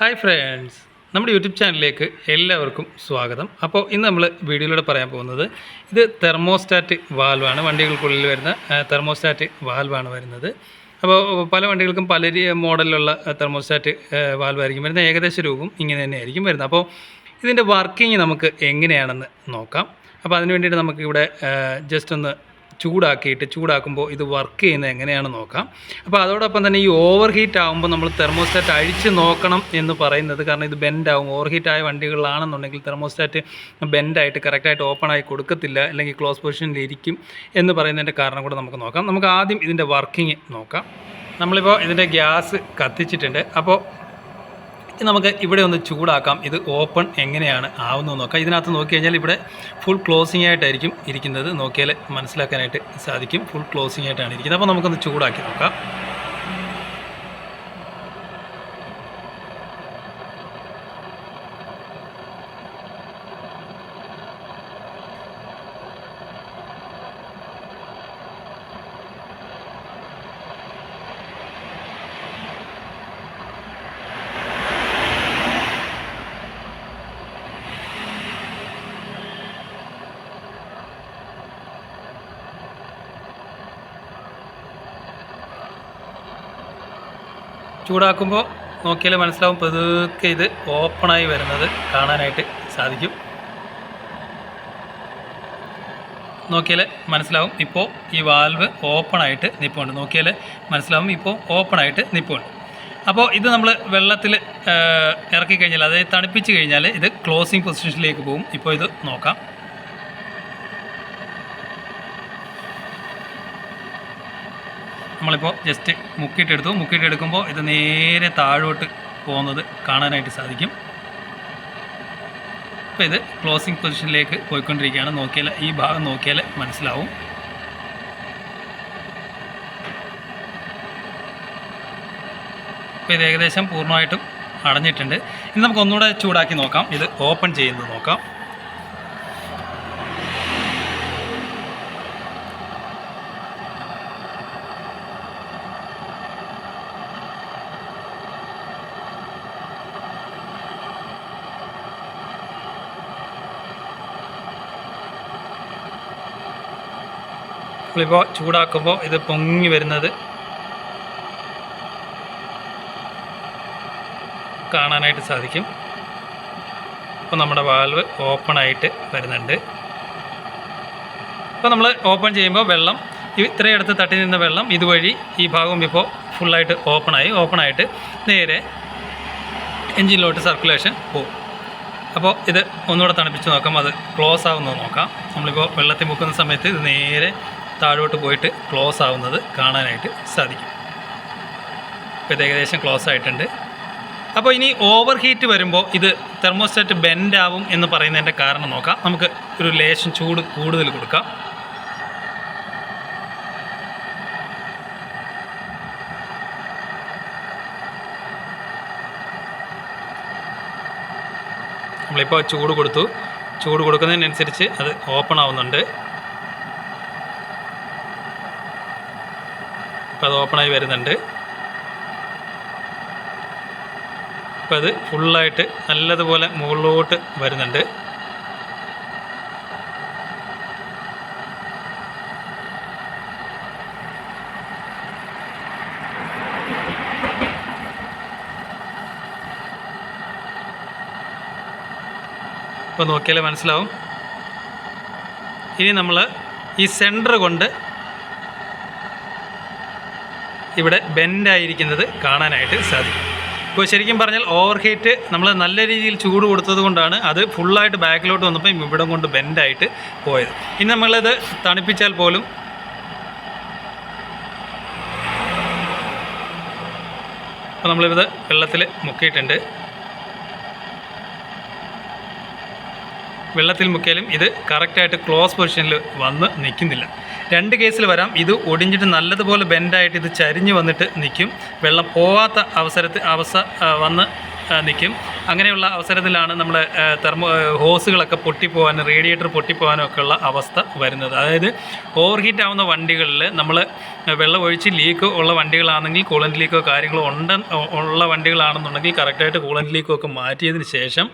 Hi friends. നമ്മുടെ YouTube ചാനലിലേക്ക് എല്ലാവർക്കും സ്വാഗതം. അപ്പോൾ ഇന്ന് നമ്മൾ വീഡിയോയിലൂടെ പറയാൻ പോകുന്നത് ഇത് തെർമോസ്റ്റാറ്റ് വാൽവാണ്. വണ്ടികൾക്കുള്ളിൽ വരുന്ന തെർമോസ്റ്റാറ്റ് വാൽവാണ് വരുന്നത്. അപ്പോൾ പല വണ്ടികൾക്കും പല മോഡലിലുള്ള തെർമോസ്റ്റാറ്റ് വാൽവായിരിക്കും വരുന്നത്. ഏകദേശ രൂപം ഇങ്ങനെ തന്നെ ആയിരിക്കും വരുന്നത്. അപ്പോൾ ഇതിന്റെ വർക്കിംഗ് നമുക്ക് എങ്ങനെയാണെന്ന് നോക്കാം. അപ്പോൾ അതിന് വേണ്ടിയിട്ട് നമുക്ക് ഇവിടെ ജസ്റ്റ് ഒന്ന് ചൂടാക്കിയിട്ട് ചൂടാക്കുമ്പോൾ ഇത് വർക്ക് ചെയ്യുന്നത് എങ്ങനെയാണെന്ന് നോക്കാം. അപ്പോൾ അതോടൊപ്പം തന്നെ ഈ ഓവർ ഹീറ്റ് ആകുമ്പോൾ നമ്മൾ തെർമോസ്റ്റാറ്റ് അഴിച്ച് നോക്കണം എന്ന് പറയുന്നത് കാരണം ഇത് ബെൻഡാവും ഓവർ ഹീറ്റ് ആയ വണ്ടികളിലാണെന്നുണ്ടെങ്കിൽ തെർമോസ്റ്റാറ്റ് ബെൻഡായിട്ട് കറക്റ്റായിട്ട് ഓപ്പൺ ആയി കൊടുക്കത്തില്ല അല്ലെങ്കിൽ ക്ലോസ് പൊസിഷനിൽ ഇരിക്കും എന്ന് പറയുന്നതിന്റെ കാരണം കൂടെ നമുക്ക് നോക്കാം. നമുക്ക് ആദ്യം ഇതിന്റെ വർക്കിംഗ് നോക്കാം. നമ്മളിപ്പോൾ ഇതിന്റെ ഗ്യാസ് കത്തിച്ചിട്ടുണ്ട്. അപ്പോൾ നമുക്ക് ഇവിടെ ഒന്ന് ചൂടാക്കാം. ഇത് ഓപ്പൺ എങ്ങനെയാണ് ആവുന്നത് നോക്കാം. ഇതിനകത്ത് നോക്കി കഴിഞ്ഞാൽ ഇവിടെ ഫുൾ ക്ലോസിംഗ് ആയിട്ടായിരിക്കും ഇരിക്കുന്നത്. നോക്കിയാൽ മനസ്സിലാക്കാനായിട്ട് സാധിക്കും. ഫുൾ ക്ലോസിംഗ് ആയിട്ടാണ് ഇരിക്കുന്നത്. അപ്പോൾ നമുക്കൊന്ന് ചൂടാക്കി നോക്കാം. ചൂടാക്കുമ്പോൾ നോക്കിയാൽ മനസ്സിലാവും പതുക്കെ ഇത് ഓപ്പണായി വരുന്നത് കാണാനായിട്ട് സാധിക്കും. നോക്കിയാൽ മനസ്സിലാവും. ഇപ്പോൾ ഈ വാൽവ് ഓപ്പണായിട്ട് നിൽപ്പുണ്ട് നോക്കിയാൽ മനസ്സിലാവും. ഇപ്പോൾ ഓപ്പണായിട്ട് നിൽപ്പുണ്ട് അപ്പോൾ ഇത് നമ്മൾ വെള്ളത്തിൽ ഇറക്കി കഴിഞ്ഞാൽ അതായത് തണുപ്പിച്ച് കഴിഞ്ഞാൽ ഇത് ക്ലോസിങ് പൊസിഷനിലേക്ക് പോകും. ഇപ്പോൾ ഇത് നോക്കാം. നമ്മളിപ്പോൾ ജസ്റ്റ് മുക്കിയിട്ടെടുത്തു. മുക്കിയിട്ടെടുക്കുമ്പോൾ ഇത് നേരെ താഴോട്ട് പോകുന്നത് കാണാനായിട്ട് സാധിക്കും. ഇപ്പോൾ ഇത് ക്ലോസിംഗ് പൊസിഷനിലേക്ക് പോയിക്കൊണ്ടിരിക്കുകയാണ്. നോക്കിയാൽ ഈ ഭാഗം നോക്കിയാൽ മനസ്സിലാവും. ഇപ്പോൾ ഇത് ഏകദേശം പൂർണമായിട്ടും അടഞ്ഞിട്ടുണ്ട്. ഇനി നമുക്ക് ഒന്നുകൂടെ ചൂടാക്കി നോക്കാം. ഇത് ഓപ്പൺ ചെയ്യുന്നത് നോക്കാം. നമ്മളിപ്പോൾ ചൂടാക്കുമ്പോൾ ഇത് പൊങ്ങി വരുന്നത് കാണാനായിട്ട് സാധിക്കും. അപ്പോൾ നമ്മുടെ വാൽവ് ഓപ്പൺ ആയിട്ട് വരുന്നുണ്ട്. അപ്പോൾ നമ്മൾ ഓപ്പൺ ചെയ്യുമ്പോൾ വെള്ളം ഇത്രയടുത്ത് തട്ടി നിന്ന വെള്ളം ഇതുവഴി ഈ ഭാഗം ഇപ്പോൾ ഫുള്ളായിട്ട് ഓപ്പണായി. ഓപ്പണായിട്ട് നേരെ എൻജിനിലോട്ട് സർക്കുലേഷൻ പോകും അപ്പോൾ ഇത് ഒന്നുകൂടെ തണുപ്പിച്ച് നോക്കാം. അത് ക്ലോസ് ആവുന്നത് നോക്കാം. നമ്മളിപ്പോൾ വെള്ളത്തിൽ മുക്കുന്ന സമയത്ത് ഇത് നേരെ താഴോട്ട് പോയിട്ട് ക്ലോസ് ആവുന്നത് കാണാനായിട്ട് സാധിക്കും. ഇപ്പോൾ ഇത് ഏകദേശം ക്ലോസ് ആയിട്ടുണ്ട്. അപ്പോൾ ഇനി ഓവർ ഹീറ്റ് വരുമ്പോൾ ഇത് തെർമോസ്റ്റാറ്റ് ബെൻഡ് ആവും എന്ന് പറയുന്നതിന്റെ കാരണം നോക്കാം. നമുക്ക് ഒരു ലേശം ചൂട് കൂടുതൽ കൊടുക്കാം. നമ്മളിപ്പോൾ ചൂട് കൊടുത്തു. ചൂട് കൊടുക്കുന്നതിനനുസരിച്ച് അത് ഓപ്പൺ ആവുന്നുണ്ട്. അപ്പോൾ അത് ഓപ്പണായി വരുന്നുണ്ട്. ഇപ്പോൾ അത് ഫുള്ളായിട്ട് നല്ലതുപോലെ മുകളിലോട്ട് വരുന്നുണ്ട്. ഇപ്പോൾ നോക്കിയാലേ മനസ്സിലാവും. ഇനി നമ്മൾ ഈ സെന്റർ കൊണ്ട് ഇവിടെ ബെൻഡായിരിക്കുന്നത് കാണാനായിട്ട് സാധിക്കും. ഇപ്പോൾ ശരിക്കും പറഞ്ഞാൽ ഓവർ ഹീറ്റ് നമ്മൾ നല്ല രീതിയിൽ ചൂട് കൊടുത്തത് കൊണ്ടാണ് അത് ഫുള്ളായിട്ട് ബാക്കിലോട്ട് വന്നപ്പോൾ ഇവിടം കൊണ്ട് ബെൻഡായിട്ട് പോയത്. ഇനി നമ്മളത് തണുപ്പിച്ചാൽ പോലും അപ്പോൾ നമ്മളിത് വെള്ളത്തിൽ മുക്കിയിട്ടുണ്ട്. വെള്ളത്തിൽ മുക്കിയാലും ഇത് കറക്റ്റായിട്ട് ക്ലോസ് പൊസിഷനിൽ വന്ന് നിൽക്കുന്നില്ല. രണ്ട് കേസിൽ വരാം. ഇത് ഒടിഞ്ഞിട്ട് നല്ലതുപോലെ ബെൻഡായിട്ട് ഇത് ചരിഞ്ഞ് വന്നിട്ട് നിൽക്കും വെള്ളം പോവാത്ത അവസരത്തിൽ അവസ വന്ന് നിൽക്കും അങ്ങനെയുള്ള അവസരത്തിലാണ് നമ്മൾ തെർമോ ഹോസുകളൊക്കെ പൊട്ടിപ്പോകാനും റേഡിയേറ്റർ പൊട്ടിപ്പോകാനും ഉള്ള അവസ്ഥ വരുന്നത്. അതായത് ഓവർ ഹീറ്റ് ആവുന്ന വണ്ടികളിൽ നമ്മൾ വെള്ളം ഒഴിച്ച് ലീക്ക് ഉള്ള വണ്ടികളാണെങ്കിൽ കൂളന്റ് ലീക്കോ കാര്യങ്ങളോ ഉണ്ട് ഉള്ള വണ്ടികളാണെന്നുണ്ടെങ്കിൽ കറക്റ്റായിട്ട് കൂളന്റ് ലീക്കോ ഒക്കെ മാറ്റിയതിന് ശേഷം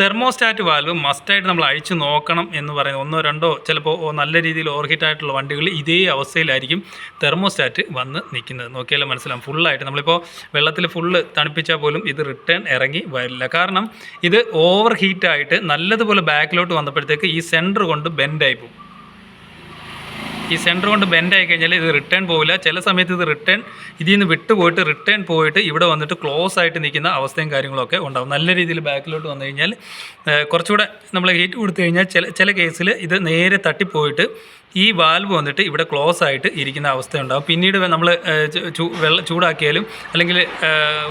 തെർമോസ്റ്റാറ്റ് വാൽവ് മസ്റ്റായിട്ട് നമ്മൾ അഴിച്ചു നോക്കണം എന്ന് പറയുന്നത് ഒന്നോ രണ്ടോ ചിലപ്പോൾ നല്ല രീതിയിൽ ഓർഹിറ്റായിട്ടുള്ള വണ്ടികൾ ഇതേ അവസ്ഥയിലായിരിക്കും തെർമോസ്റ്റാറ്റ് വന്ന് നിൽക്കുന്നത്. നോക്കിയാലും മനസ്സിലാവും. ഫുള്ളായിട്ട് നമ്മളിപ്പോൾ വെള്ളത്തിൽ ഫുള്ള് തണുപ്പിച്ചാൽ പോലും ഇത് റിട്ടേൺ ഇറങ്ങി വരില്ല. കാരണം ഇത് ഓവർ ഹീറ്റായിട്ട് നല്ലതുപോലെ ബാക്കിലോട്ട് വന്നപ്പോഴത്തേക്ക് ഈ സെന്റർ കൊണ്ട് ബെൻഡായി പോകും. ഈ സെന്റർ കൊണ്ട് ബെൻഡ് ആയി കഴിഞ്ഞാൽ ഇത് റിട്ടേൺ പോവില്ല. ചില സമയത്ത് ഇത് റിട്ടേൺ ഇതിൽ നിന്ന് വിട്ടുപോയിട്ട് റിട്ടേൺ പോയിട്ട് ഇവിടെ വന്നിട്ട് ക്ലോസ് ആയിട്ട് നിൽക്കുന്ന അവസ്ഥയും കാര്യങ്ങളൊക്കെ ഉണ്ടാവും. നല്ല രീതിയിൽ ബാക്കിലോട്ട് വന്നു കഴിഞ്ഞാൽ കുറച്ചുകൂടെ നമ്മൾ ഹീറ്റ് കൊടുത്തു കഴിഞ്ഞാൽ ചില ചില കേസിൽ ഇത് നേരെ തട്ടിപ്പോയിട്ട് ഈ വാൽവ് വന്നിട്ട് ഇവിടെ ക്ലോസ് ആയിട്ട് ഇരിക്കുന്ന അവസ്ഥ ഉണ്ടാകും പിന്നീട് നമ്മൾ വെള്ളം ചൂടാക്കിയാലും അല്ലെങ്കിൽ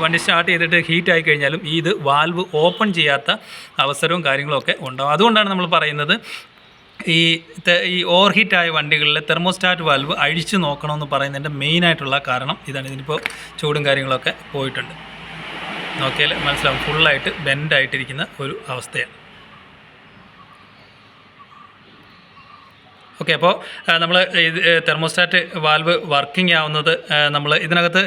വണ്ടി സ്റ്റാർട്ട് ചെയ്തിട്ട് ഹീറ്റ് ആയി കഴിഞ്ഞാലും ഈ ഇത് വാൽവ് ഓപ്പൺ ചെയ്യാത്ത അവസരവും കാര്യങ്ങളൊക്കെ ഉണ്ടാകും അതുകൊണ്ടാണ് നമ്മൾ പറയുന്നത് ഈ ഈ ഓവർ ഹീറ്റ് ആയ വണ്ടികളിൽ തെർമോസ്റ്റാറ്റ് വാൽവ് അഴിച്ചു നോക്കണമെന്ന് പറയുന്നതിന്റെ മെയിനായിട്ടുള്ള കാരണം ഇതാണ്. ഇതിനിപ്പോൾ ചൂടും കാര്യങ്ങളൊക്കെ പോയിട്ടുണ്ട്. നോക്കിയാൽ മനസ്സിലാവും. ഫുള്ളായിട്ട് ബെൻഡായിട്ടിരിക്കുന്ന ഒരു അവസ്ഥയാണ്. ഓക്കെ അപ്പോൾ നമ്മൾ തെർമോസ്റ്റാറ്റ് വാൽവ് വർക്കിംഗ് ആവുന്നത് നമ്മൾ ഇതിനകത്ത്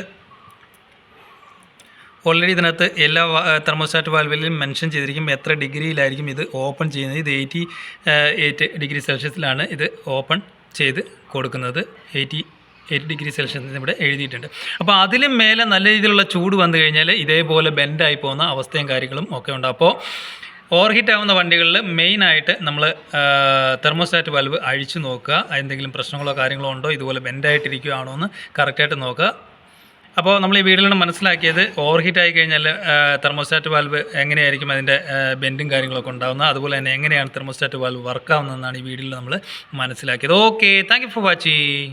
ഓൾറെഡി ഇതിനകത്ത് എല്ലാ തെർമോസ്റ്റാറ്റ് വാൽവിലും മെൻഷൻ ചെയ്തിരിക്കും എത്ര ഡിഗ്രിയിലായിരിക്കും ഇത് ഓപ്പൺ ചെയ്യുന്നത്. ഇത് എയ്റ്റി എയ്റ്റ് ഡിഗ്രി സെൽഷ്യസിലാണ് ഇത് ഓപ്പൺ ചെയ്ത് കൊടുക്കുന്നത്. എയ്റ്റി എയ്റ്റ് ഡിഗ്രി സെൽഷ്യസ് ഇവിടെ എഴുതിയിട്ടുണ്ട്. അപ്പോൾ അതിലും മേലെ നല്ല രീതിയിലുള്ള ചൂട് വന്നു കഴിഞ്ഞാൽ ഇതേപോലെ ബെൻഡായി പോകുന്ന അവസ്ഥയും കാര്യങ്ങളും ഒക്കെ ഉണ്ട്. അപ്പോൾ ഓവർ ഹീറ്റ് ആവുന്ന വണ്ടികളിൽ മെയിനായിട്ട് നമ്മൾ തെർമോസ്റ്റാറ്റ് വാൽവ് അഴിച്ചു നോക്കുക. എന്തെങ്കിലും പ്രശ്നങ്ങളോ കാര്യങ്ങളോ ഉണ്ടോ? ഇതുപോലെ ബെൻഡായിട്ടിരിക്കുകയാണോ എന്ന് കറക്റ്റായിട്ട് നോക്കുക. അപ്പോൾ നമ്മൾ ഈ വീഡിയോയിൽ മനസ്സിലാക്കിയത് ഓവർ ഹീറ്റ് ആയി കഴിഞ്ഞാൽ തെർമോസ്റ്റാറ്റ് വാൽവ് എങ്ങനെയായിരിക്കും അതിന്റെ ബെൻഡും കാര്യങ്ങളൊക്കെ ഉണ്ടാകുന്നത് അതുപോലെ തന്നെ എങ്ങനെയാണ് തെർമോസ്റ്റാറ്റ് വാൽവ് വർക്കാവുന്നതെന്നാണ് ഈ വീഡിയോയിൽ നമ്മൾ മനസ്സിലാക്കിയത്. Okay thank for watching.